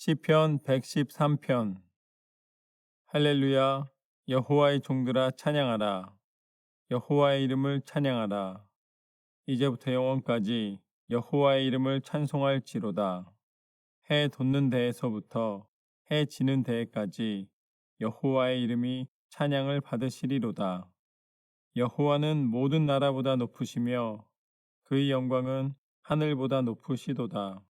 시편 113편. 할렐루야 여호와의 종들아 찬양하라. 여호와의 이름을 찬양하라. 이제부터 영원까지 여호와의 이름을 찬송할지로다. 해 돋는 데에서부터 해 지는 데에까지 여호와의 이름이 찬양을 받으시리로다. 여호와는 모든 나라보다 높으시며 그의 영광은 하늘보다 높으시도다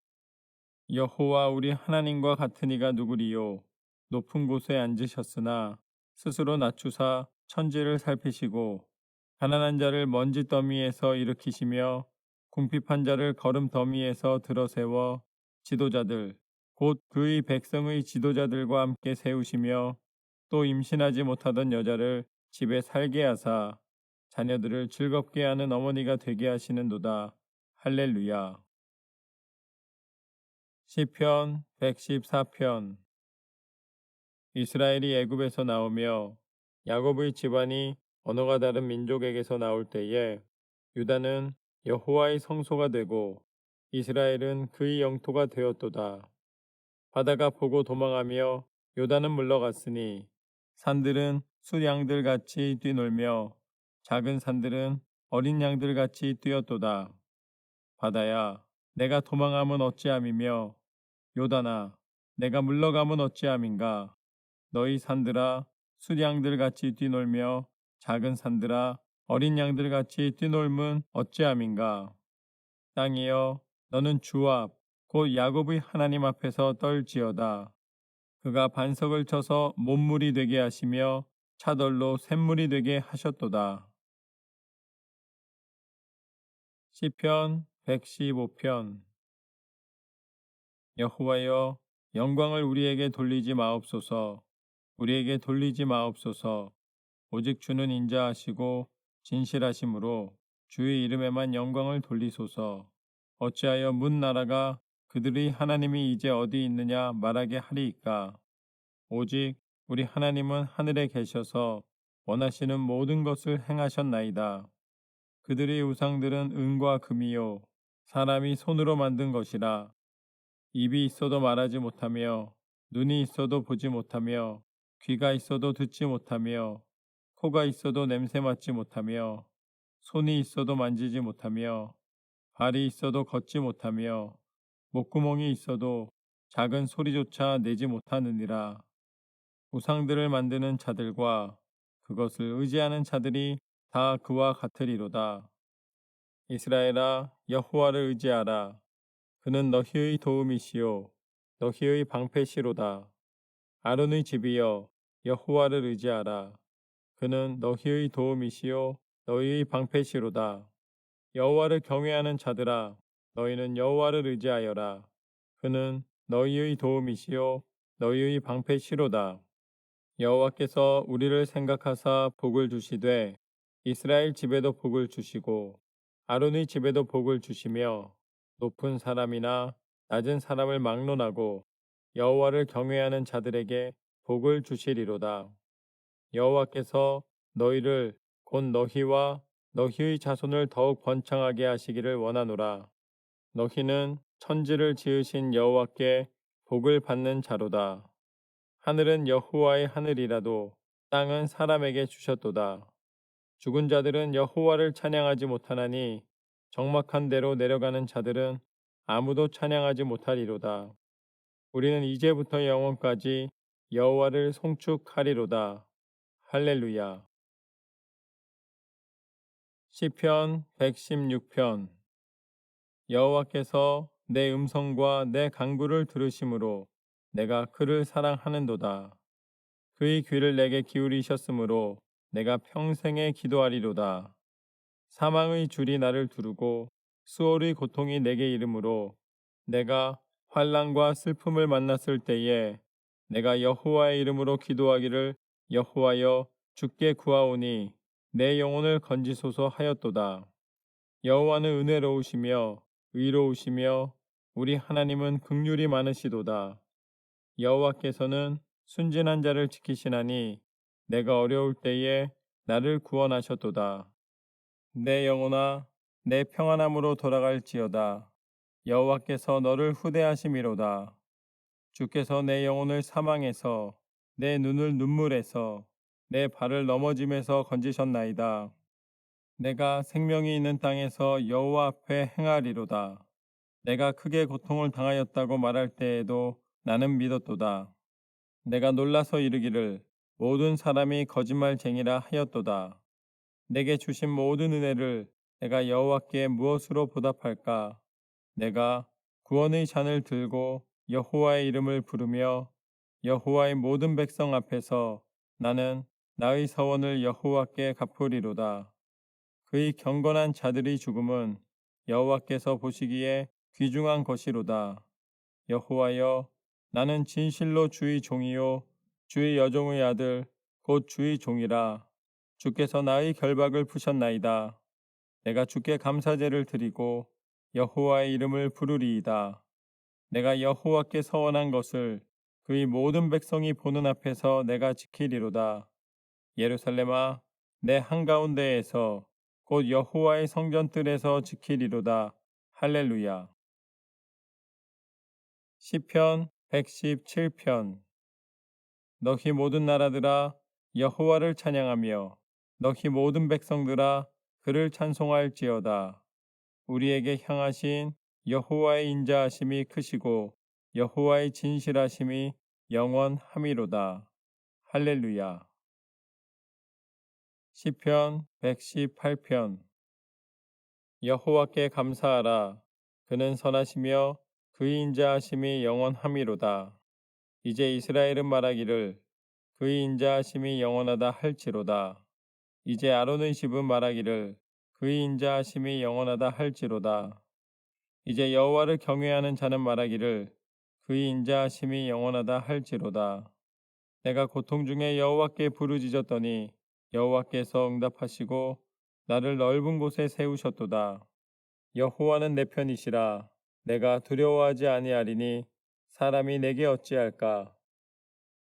여호와 우리 하나님과 같은 이가 누구리요 높은 곳에 앉으셨으나 스스로 낮추사 천지를 살피시고 가난한 자를 먼지 더미에서 일으키시며 궁핍한 자를 거름 더미에서 들어 세워 지도자들 곧 그의 백성의 지도자들과 함께 세우시며 또 임신하지 못하던 여자를 집에 살게 하사 자녀들을 즐겁게 하는 어머니가 되게 하시는도다. 할렐루야. 시편 114편 이스라엘이 애굽에서 나오며 야곱의 집안이 언어가 다른 민족에게서 나올 때에 유다는 여호와의 성소가 되고 이스라엘은 그의 영토가 되었도다. 바다가 보고 도망하며 요단은 물러갔으니 산들은 수양들 같이 뛰놀며 작은 산들은 어린 양들 같이 뛰었도다. 바다야 내가 도망함은 어찌함이며 요단아 내가 물러감은 어찌함인가? 너희 산들아 수양들 같이 뛰놀며 작은 산들아 어린 양들 같이 뛰놀면 어찌함인가? 땅이여 너는 주 앞 곧 야곱의 하나님 앞에서 떨지어다. 그가 반석을 쳐서 몸물이 되게 하시며 차돌로 샘물이 되게 하셨도다. 시편 115편 여호와여 영광을 우리에게 돌리지 마옵소서. 우리에게 돌리지 마옵소서. 오직 주는 인자하시고 진실하심으로 주의 이름에만 영광을 돌리소서. 어찌하여 문 나라가 그들의 하나님이 이제 어디 있느냐 말하게 하리이까? 오직 우리 하나님은 하늘에 계셔서 원하시는 모든 것을 행하셨나이다. 그들의 우상들은 은과 금이요. 사람이 손으로 만든 것이라 입이 있어도 말하지 못하며 눈이 있어도 보지 못하며 귀가 있어도 듣지 못하며 코가 있어도 냄새 맡지 못하며 손이 있어도 만지지 못하며 발이 있어도 걷지 못하며 목구멍이 있어도 작은 소리조차 내지 못하느니라. 우상들을 만드는 자들과 그것을 의지하는 자들이 다 그와 같으리로다. 이스라엘아 여호와를 의지하라. 그는 너희의 도움이시요 너희의 방패시로다. 아론의 집이여 여호와를 의지하라. 그는 너희의 도움이시요 너희의 방패시로다. 여호와를 경외하는 자들아 너희는 여호와를 의지하여라. 그는 너희의 도움이시요 너희의 방패시로다. 여호와께서 우리를 생각하사 복을 주시되 이스라엘 집에도 복을 주시고 아론의 집에도 복을 주시며 높은 사람이나 낮은 사람을 막론하고 여호와를 경외하는 자들에게 복을 주시리로다. 여호와께서 너희를 곧 너희와 너희의 자손을 더욱 번창하게 하시기를 원하노라. 너희는 천지를 지으신 여호와께 복을 받는 자로다. 하늘은 여호와의 하늘이라도 땅은 사람에게 주셨도다. 죽은 자들은 여호와를 찬양하지 못하나니 적막한 대로 내려가는 자들은 아무도 찬양하지 못하리로다. 우리는 이제부터 영원까지 여호와를 송축하리로다. 할렐루야. 시편 116편 여호와께서 내 음성과 내 간구를 들으심으로 내가 그를 사랑하는도다. 그의 귀를 내게 기울이셨으므로 내가 평생에 기도하리로다. 사망의 줄이 나를 두르고 수월의 고통이 내게 이름으로 내가 환란과 슬픔을 만났을 때에 내가 여호와의 이름으로 기도하기를 여호와여 주께 구하오니 내 영혼을 건지소서 하였도다. 여호와는 은혜로우시며 의로우시며 우리 하나님은 극률이 많으시도다. 여호와께서는 순진한 자를 지키시나니 내가 어려울 때에 나를 구원하셨도다. 내 영혼아 내 평안함으로 돌아갈지어다. 여호와께서 너를 후대하심이로다. 주께서 내 영혼을 사망해서 내 눈을 눈물에서 내 발을 넘어짐에서 건지셨나이다. 내가 생명이 있는 땅에서 여호와 앞에 행하리로다. 내가 크게 고통을 당하였다고 말할 때에도 나는 믿었도다. 내가 놀라서 이르기를 모든 사람이 거짓말쟁이라 하였도다. 내게 주신 모든 은혜를 내가 여호와께 무엇으로 보답할까? 내가 구원의 잔을 들고 여호와의 이름을 부르며 여호와의 모든 백성 앞에서 나는 나의 서원을 여호와께 갚으리로다. 그의 경건한 자들의 죽음은 여호와께서 보시기에 귀중한 것이로다. 여호와여 나는 진실로 주의 종이요 주의 여종의 아들 곧 주의 종이라 주께서 나의 결박을 푸셨나이다. 내가 주께 감사제를 드리고 여호와의 이름을 부르리이다. 내가 여호와께 서원한 것을 그의 모든 백성이 보는 앞에서 내가 지키리로다. 예루살렘아 내 한가운데에서 곧 여호와의 성전뜰에서 지키리로다. 할렐루야. 시편 117편 너희 모든 나라들아 여호와를 찬양하며 너희 모든 백성들아 그를 찬송할지어다. 우리에게 향하신 여호와의 인자하심이 크시고 여호와의 진실하심이 영원함이로다. 할렐루야. 시편 118편 여호와께 감사하라. 그는 선하시며 그의 인자하심이 영원함이로다. 이제 이스라엘은 말하기를 그의 인자하심이 영원하다 할지로다. 이제 아론의 집은 말하기를 그의 인자하심이 영원하다 할지로다. 이제 여호와를 경외하는 자는 말하기를 그의 인자하심이 영원하다 할지로다. 내가 고통 중에 여호와께 부르짖었더니 여호와께서 응답하시고 나를 넓은 곳에 세우셨도다. 여호와는 내 편이시라 내가 두려워하지 아니하리니 사람이 내게 어찌할까?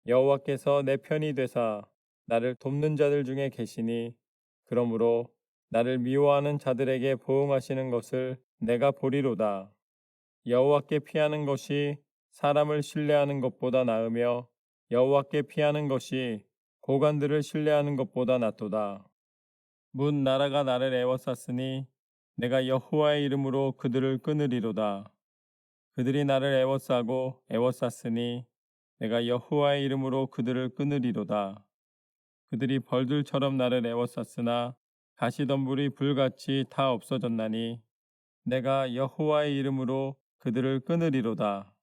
여호와께서 내 편이 되사 나를 돕는 자들 중에 계시니 그러므로 나를 미워하는 자들에게 보응하시는 것을 내가 보리로다. 여호와께 피하는 것이 사람을 신뢰하는 것보다 나으며 여호와께 피하는 것이 고관들을 신뢰하는 것보다 낫도다. 문 나라가 나를 애워쌌으니 내가 여호와의 이름으로 그들을 끊으리로다. 그들이 나를 애워싸고 애워쌌으니 내가 여호와의 이름으로 그들을 끊으리로다. 그들이 벌들처럼 나를 애워쌌으나 가시덤불이 불같이 다 없어졌나니 내가 여호와의 이름으로 그들을 끊으리로다.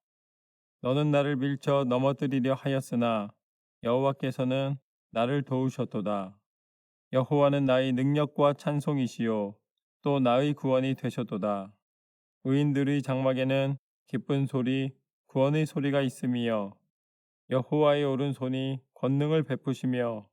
너는 나를 밀쳐 넘어뜨리려 하였으나 여호와께서는 나를 도우셨도다. 여호와는 나의 능력과 찬송이시요 또 나의 구원이 되셨도다. 의인들의 장막에는 기쁜 소리, 구원의 소리가 있으며 여호와의 오른손이 권능을 베푸시며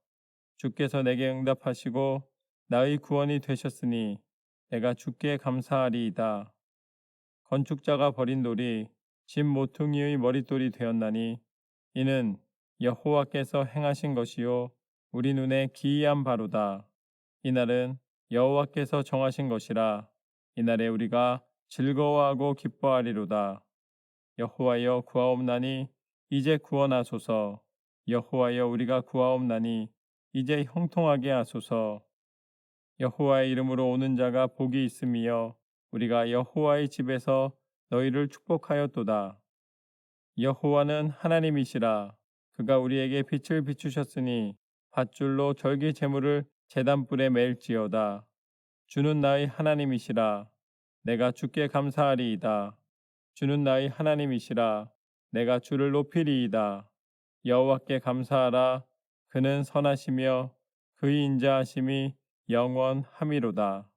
주께서 내게 응답하시고 나의 구원이 되셨으니 내가 주께 감사하리이다. 건축자가 버린 돌이 집 모퉁이의 머릿돌이 되었나니 이는 여호와께서 행하신 것이요 우리 눈에 기이한 바로다. 이날은 여호와께서 정하신 것이라 이날에 우리가 즐거워하고 기뻐하리로다. 여호와여 구하옵나니 이제 구원하소서. 여호와여 우리가 구하옵나니 이제 형통하게 하소서. 여호와의 이름으로 오는 자가 복이 있으며 우리가 여호와의 집에서 너희를 축복하였도다. 여호와는 하나님이시라. 그가 우리에게 빛을 비추셨으니 밧줄로 절기 제물을 재단불에 맬지어다. 주는 나의 하나님이시라. 내가 주께 감사하리이다. 주는 나의 하나님이시라. 내가 주를 높이리이다. 여호와께 감사하라. 그는 선하시며 그의 인자하심이 영원함이로다.